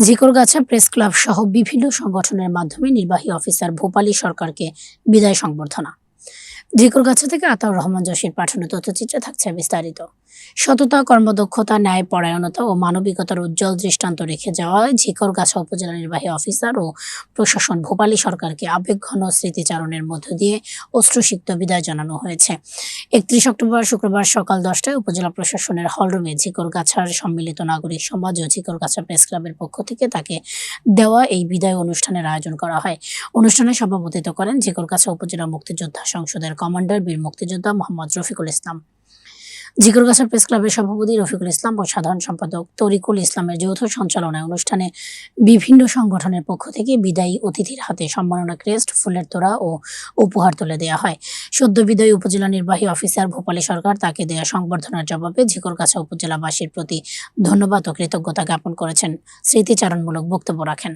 Jhikargachha press club সহ বিভিন্ন সংগঠনের মাধ্যমে নির্বাহী অফিসার ভূপালী সরকারকে বিদায় সংবর্ধনা। ঝিকরগাছা থেকে আতাউর রহমান জসির পাঠানো তথ্যচিত্রে থাকছে বিস্তারিত। সততা, কর্মদক্ষতা ন্যায় পরায়ণতা ও মানবিকতার উজ্জ্বল দৃষ্টান্ত রেখে যাওয়া ঝিকরগাছা উপজেলা নির্বাহী অফিসার ও প্রশাসন ভূপালী সরকারকে আবেগঘন স্মৃতিচারণের মধ্য দিয়ে অশ্রুসিক্ত বিদায় জানানো হয়েছে। একত্রিশ অক্টোবর শুক্রবার সকাল দশটায় উপজেলা প্রশাসনের হলরুমে ঝিকরগাছার সম্মিলিত নাগরিক সমাজ ও ঝিকরগাছা প্রেস ক্লাবের পক্ষ থেকে তাকে দেওয়া এই বিদায় অনুষ্ঠানের আয়োজন করা হয়। অনুষ্ঠানে সভাপতিত্ব করেন ঝিকরগাছা উপজেলা মুক্তিযোদ্ধা সংসদের কমান্ডার বীর মুক্তিযোদ্ধা মোহাম্মদ রফিকুল ইসলাম। ঝিকরগাছা প্রেস ক্লাবের সভাপতি রফিকুল ইসলাম ও সাধারণ সম্পাদক তরিকুল ইসলামের যৌথ সঞ্চালনায় অনুষ্ঠানে বিভিন্ন সংগঠনের পক্ষ থেকে বিদায়ী অতিথির হাতে সম্মাননা ক্রেস্ট, ফুলের তোড়া ও উপহার তুলে দেওয়া হয়। সদ্য বিদায়ী উপজেলা নির্বাহী অফিসার ভূপালী সরকার তাকে দেয়া সংবর্ধনার জবাবে ঝিকরগাছা উপজেলাবাসীর প্রতি ধন্যবাদ ও কৃতজ্ঞতা জ্ঞাপন করেছেন। স্মৃতিচারণমূলক বক্তব্য রাখেন।